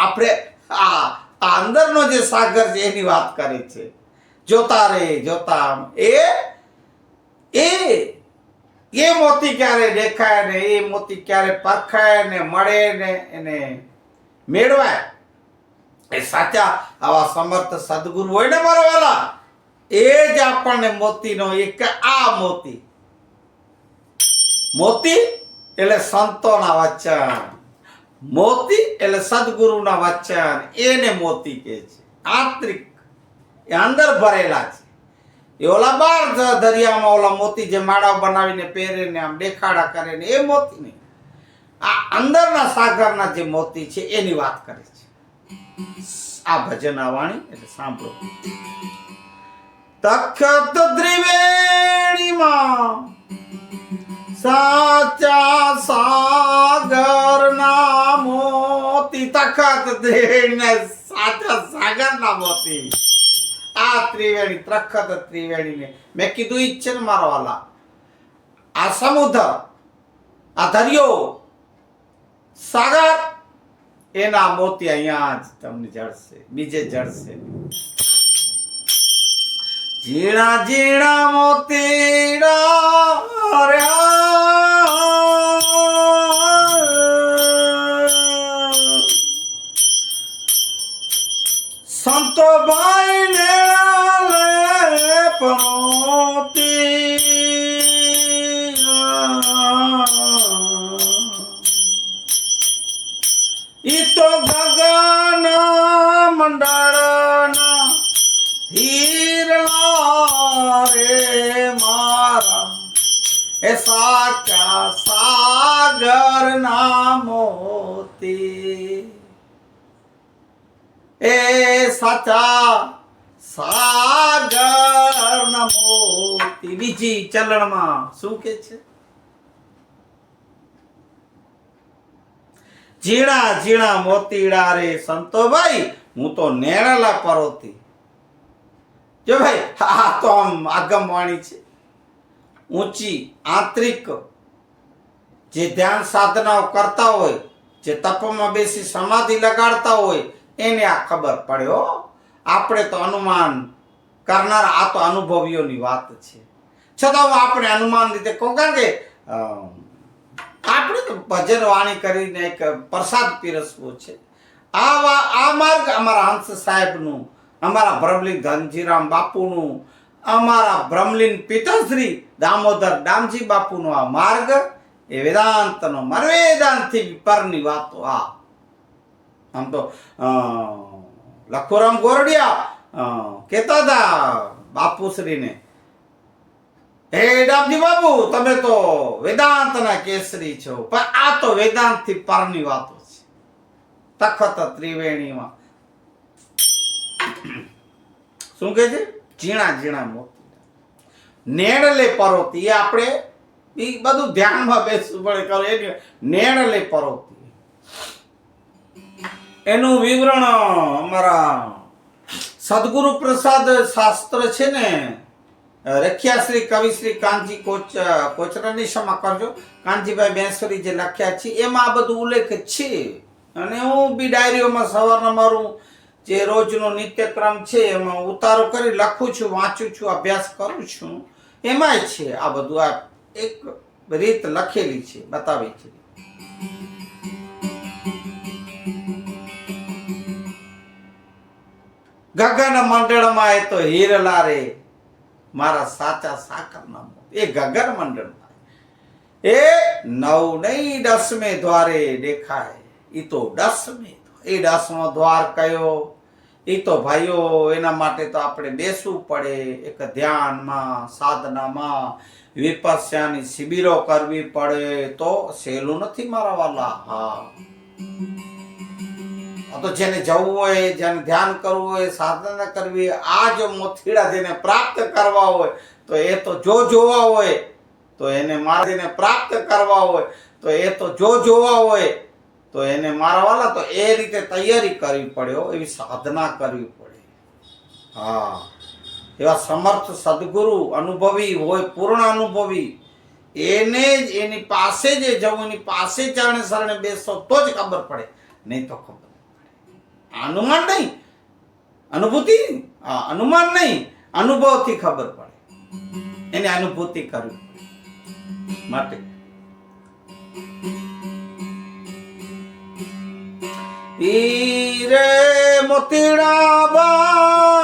આપણે આ અંદરનો જે સાગર છે એની વાત કરી છે. જોતા રે, જોતા એ એ એ મોતી ક્યારે દેખાય ને, એ મોતી ક્યારે પરખાય ને, મળે ને, એને મેળવાય. એ સાચા આવા સમર્થ સદગુરુ હોય ને મારા વાલા, એ જ આપણને મોતીનો એક આ મોતી. મોતી એટલે સંતોના વચન. મોતી એટલે સદગુરુના વચન, એને મોતી કહે છે. આંતરિક, એ અંદર ભરેલા છે. એ ઓલા બાર દરિયામાં ઓલા મોતી જે માળા બનાવીને પહેરે ને આમ દેખાડા કરે ને એ મોતી નહીં. આ અંદરના સાગરના જે મોતી છે, એની વાત કરે છે. આ ભજન વાણી, એટલે સાંભળો. તખત ત્રિવેણીમાં સાચા સાગર તખત ત્રિવેણી સાચા સાગર ના મોતી. આ ત્રિવેણી ત્રખત ત્રિવેણીને. મેં કીધું ઈ ને મારો આ સમુદ્ર, આ દરિયો, સાગર, એના મોતી અહીંયા જ તમને જળશે, બીજે જળશે ઝીણા ઝીણા મોતીડા રહ્યા. સંતો ભાઈ ને પરોતી ઈ તો ગગન મંડળના હીરલા રે મારા. એ સાચા સાગર ના મોતી. એ સાચા સાગર ના મોતી બીજી ચલણમાં શું કે છે? જીણા જીણા મોતીડા રે સંતોભાઈ હું તો નેણલા પરોતી. જો ભાઈ આ તો આમ આગમવાણી છે. ઊંચી, આંતરિક, જે ધ્યાન સાધનાઓ કરતા હોય, જે તપમાં બેસી સમાધિ લગાડતા હોય એને આ ખબર પડ્યો આપણે તો અનુમાન કરનાર, આ તો અનુભવીઓની વાત છે. છતાં આપણે અનુમાન રીતે કહું, કારણ કે આપણે તો ભજન વાણી કરીને એક પ્રસાદ પીરસવો છે. આ આ માર્ગ અમારા હંસ સાહેબનું, અમારા બ્રહ્મલીન ધનજીરામ બાપુનું, અમારા ભ્રમલીન પિતાશ્રી દામોદર દામજી બાપુનો આ માર્ગ એ વેદાંતનો માર્ગ વેદાંતથી વાતો આ આમ તો લખુરામ ગોરડિયા કહેતા હતા બાપુશ્રીને. હે ડાબજી બાબુ તમે તો વેદાંતના કેસરી છો, પણ આ તો વેદાંતથી પરની વાતો છે. તખત ત્રિવેણીમાં. શું કહે છે? ઝીણા ઝીણા મોતી. નેણલે પરોતી, એ આપણે એ બધું ધ્યાનમાં બેસવું પડે. કરો એની નેણલે પરોતી. એનું વિવરણ, અમારા સદગુરુ પ્રસાદ શાસ્ત્ર છે ને, રખ્યા શ્રી કવિ શ્રી કાનજી કોચ, કોચરાની ક્ષમા કરજો. કાનજીભાઈ બેસરી જે લખ્યા છે, એમાં આ બધું ઉલ્લેખ છે. અને હું બી ડાયરીઓમાં સવારના મારું જે રોજનો નિત્યક્રમ છે, એમાં ઉતારો કરી લખું છું, વાંચું છું, અભ્યાસ કરું છું. એમાંય છે આ બધું, આ એક રીત લખેલી છે, બતાવી છે. ગગન મંડળમાં એ તો હીરલા રે. મારા સાચા સાકરના એ ગગન મંડળમાં. એ નવ નહીં દસમે દ્વારે દેખાય. એ તો દસમે એ દસમો દ્વાર કયો? એ તો ભાઈઓ, એના માટે તો આપણે બેસવું પડે. એક ધ્યાનમાં, સાધનામાં, વિપસ્યાની શિબિરો કરવી પડે. તો સહેલું નથી મારા વાલા. હા. તો જેને જવું હોય જેને ધ્યાન કરવું હોય સાધના કરવી આ જો મોથીડા જેને પ્રાપ્ત કરવા હોય તો એ તો જો જોવા હોય તો એને મારા જેને પ્રાપ્ત કરવા હોય તો એ તો જો જોવા હોય તો એને મારા વાલા તો એ રીતે તૈયારી કરવી પડે હો, એવી સાધના કરવી પડે હા એવા સમર્થ સદગુરુ અનુભવી હોય પૂર્ણ અનુભવી એને જ એની પાસે જે જવું એની પાસે ચરણે શરણે બેસો તો જ ખબર પડે નહીં તો ખબર. અનુમાન નહીં. અનુભૂતિ? અનુમાન નહીં. અનુભવથી ખબર પડે. એને અનુભૂતિ કરવી માટે. રે મોતીડા બાઈ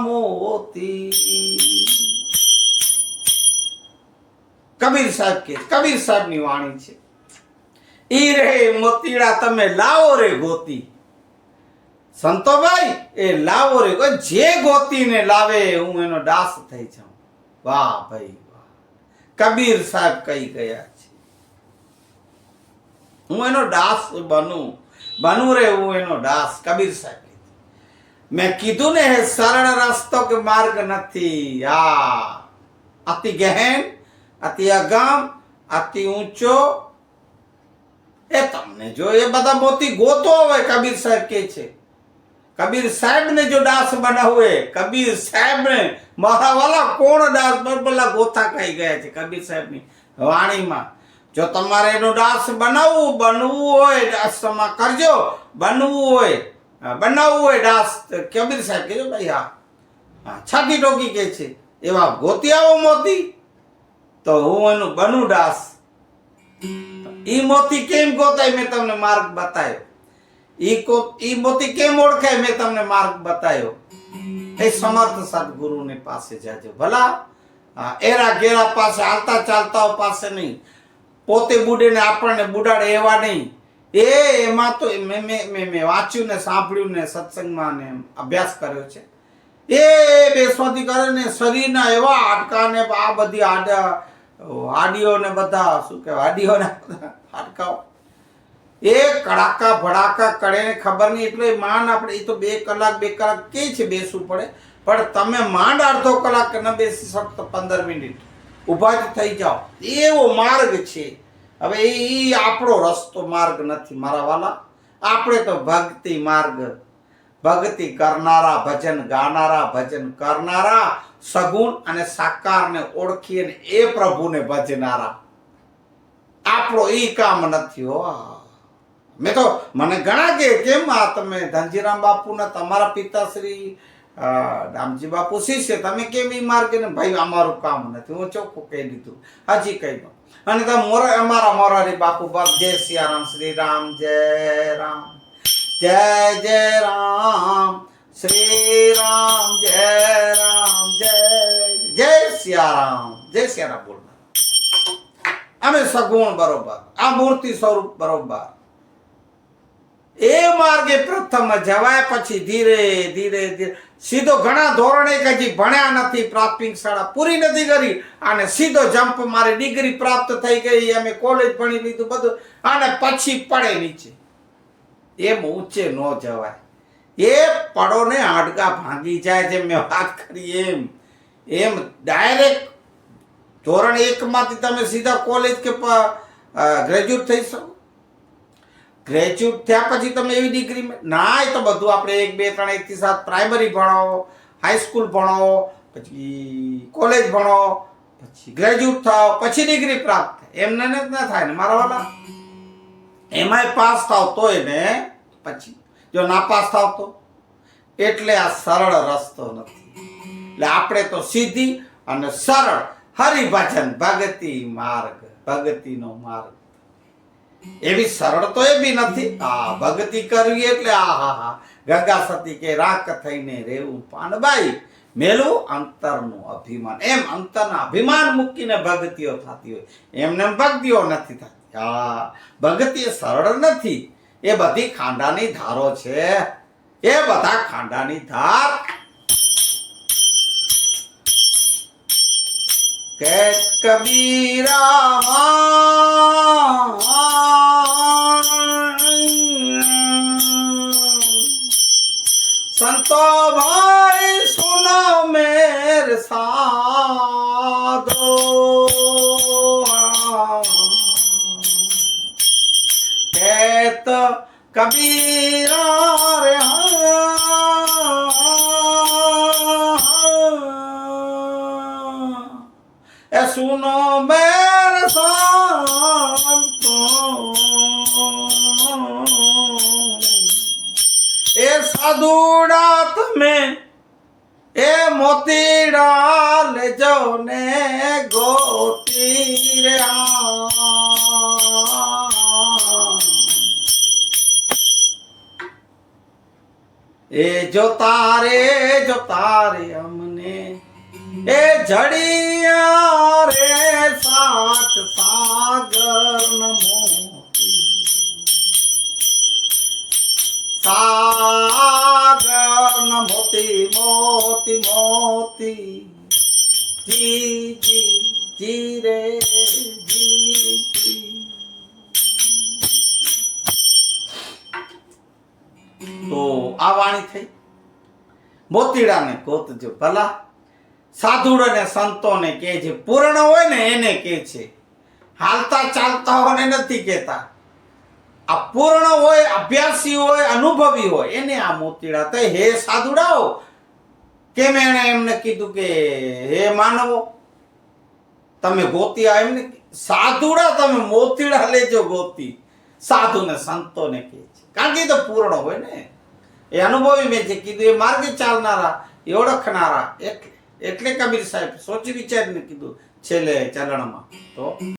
મોતી. કબીર સાહેબ કે કબીર સાહેબ વાણી છે. ઈ રે મોતીડા તમે લાવો રે ગોતી. સંતોભાઈ, એ લાવો રે જે ગોતીને લાવે હું એનો દાસ થઈ જાઉં. વાહ ભાઈ વાહ. કબીર સાહેબ કઈ ગયા છે. હું એનો દાસ બનું. બનું રે હું એનો દાસ, કબીર સાહેબ. મેં કીધું ને હે સરળ રસ્તો કે માર્ગ નથી આ અતિ ગહેન અતિ અગામ અતિ ઊંચો એ તમને જો એ બધા મોતી ગોતો હોય કબીર સાહેબ કે છે કબીર સાહેબ ને જો દાસ બનાવે કબીર સાહેબ ને મારા વાલા કોણ દાસ બરબલા ગોતા કહી ગયા છે કબીર સાહેબની વાણીમાં જો તમારે એનો દાસ બનાવવું બનવું હોય દાસમાં કરજો બનવું હોય અ, બનાવવું હોય ડાસ કબીર સાહેબ કહેજો ભાઈ હા હા છાતી ટોકી કે છે એવા ગોતી આવો મોતી તો હું એનું બનું ડાસ. ઈ મોતી કેમ ગોતાય મેં તમને માર્ગ બતાવ્યો ઈ કો ઈ મોતી કેમ ઓળખાય મેં તમને માર્ગ બતાવ્યો એ સમર્થ સદગુરુને પાસે જાજો. ભલા હા, એરા ગેરા પાસે હાલતા ચાલતાઓ પાસે નહીં. પોતે બુડે ને આપણને બુડાડે એવા નહીં. એ, એમાં તો મેં મેં મેં વાંચ્યું ને, સાંભળ્યું ને, સત્સંગમાં ને અભ્યાસ કર્યો છે. એ બેસવાથી કરે ને શરીરના એવા હાડકા ને આ બધી આડા હાડીઓ ને બધા, શું કહેવાય, હાડીઓ ને હાડકાઓ. એ કડાકા ભડાકા કરે ને ખબર નહીં, એટલે માંડ આપણે, એ તો બે કલાક બે કલાક કે છે બેસવું પડે. પણ તમે માંડ અડધો કલાક ન બેસી શકતો પંદર મિનિટ. ઊભા જ થઈ જાઓ. એવો માર્ગ છે. હવે એ આપણો રસ્તો માર્ગ નથી મારા વાલા. આપણે તો ભક્તિ માર્ગ. ભક્તિ કરનારા, ભજન ગાનારા, ભજન કરનારા, સગુણ અને સાકારને ઓળખી અને એ પ્રભુને ભજનારા. આપણો એ કામ નથી હો. મેં તો મને ઘણા કે કેમ આ તમે ધનજીરામ બાપુના તમારા પિતાશ્રી રામજી બાપુ શિષ્ય તમે કેમ એ માર્ગે ભાઈ, અમારું કામ નથી. હું ચોખ્ખું કહી દીધું. હજી કહી દઉં. અને તો મોરા અમારા મોરારી બાપુ બાપ જય સિયારામ શ્રી રામ જય રામ. જય જય રામ શ્રી રામ જય રામ, જય જય સિયારામ. જય સિયારામ બોલ. અમે સગુણ બરોબર, આ મૂર્તિ સ્વરૂપ બરોબર. એ માર્ગે પ્રથમ જવાય પછી ધીરે ધીરે ધીરે. સીધો ઘણા ધોરણે એક હજી ભણ્યા નથી, પ્રાથમિક શાળા પૂરી નથી કરી અને સીધો જમ્પ મારી ડિગ્રી પ્રાપ્ત થઈ ગઈ, અમે કોલેજ ભણી લીધું બધું, અને પછી પડે નીચે. એમ ઊંચે ન જવાય. એ પડો ને હાડકા ભાંગી જાય જેમ મેં વાત કરી એમ. એમ ડાયરેક્ટ ધોરણ એકમાંથી તમે સીધા કોલેજ કે ગ્રેજ્યુએટ થઈ શકો? ગ્રેજ્યુએટ થયા પછી તમે એવી ડિગ્રી ના, એ તો બધું આપણે એક, બે, ત્રણ, એકથી સાત પ્રાઇમરી ભણો હાઈસ્કૂલ ભણો, પછી કોલેજ ભણો, પછી ગ્રેજ્યુએટ થાવ પછી ડિગ્રી પ્રાપ્ત એમને જ ના થાય ને મારા વાલા. એમાંય પાસ થાવ તો ને પછી જો ના પાસ થાવ તો? એટલે આ સરળ રસ્તો નથી. એટલે આપણે તો સીધી અને સરળ હરિભજન ભગતિ માર્ગ, ભગતિનો માર્ગ. એવી સરળ તો એ બી નથી. આ ભક્તિ કરવી એટલે આ હા હા. ગંગા સતી કે રાખ થઈને રેવું પાનબાઈ. મેલું અંતરનું અભિમાન. એમ અંતરના અભિમાન મૂકીને ભક્તિઓ થતી હોય. એમને એમ ભક્તિઓ નથી થતી. હા, ભક્તિ સરળ નથી. એ બધી ખાંડાની ધારો છે. એ બધા ખાંડાની ધાર कैद कबीरा संतो भाई सुनो मेर साधो। कैद कबीर। એ સુનો મેર સંતો એ સાધુડા તમે એ મોતીડા લેજો ને ગોતી રે આ. એ જડિયા રે સાત સાગર ન મોતી. સાગર મોતી મોતી મોતી. જી જી જી રે, જી જી. તો આ વાણી થઈ. મોતીડાને કોતજો ભલા. સાધુડો ને સંતોને કે છે, પૂર્ણ હોય ને એને કે છે. હાલતા ચાલતા હોય નથી કહેતા. આ પૂર્ણ હોય, અભ્યાસી હોય, અનુભવી હોય, એને આ મોતીડા તો હે સાધુડાઓ, કેમ એણે એમને કીધું કે, હે માનવો, તમે ગોતી આ એમને સાધુડા તમે મોતીડા લેજો ગોતી. સાધુ ને સંતોને કહે છે. કારણ કે તો પૂર્ણ હોય ને. એ અનુભવી મેં જે કીધું, એ માર્ગે ચાલનારા, એ ઓળખનારા એટલે એટલે કબીર સાહેબ સોચી વિચારીને કીધું છેલ્લે ચાલણમાં તો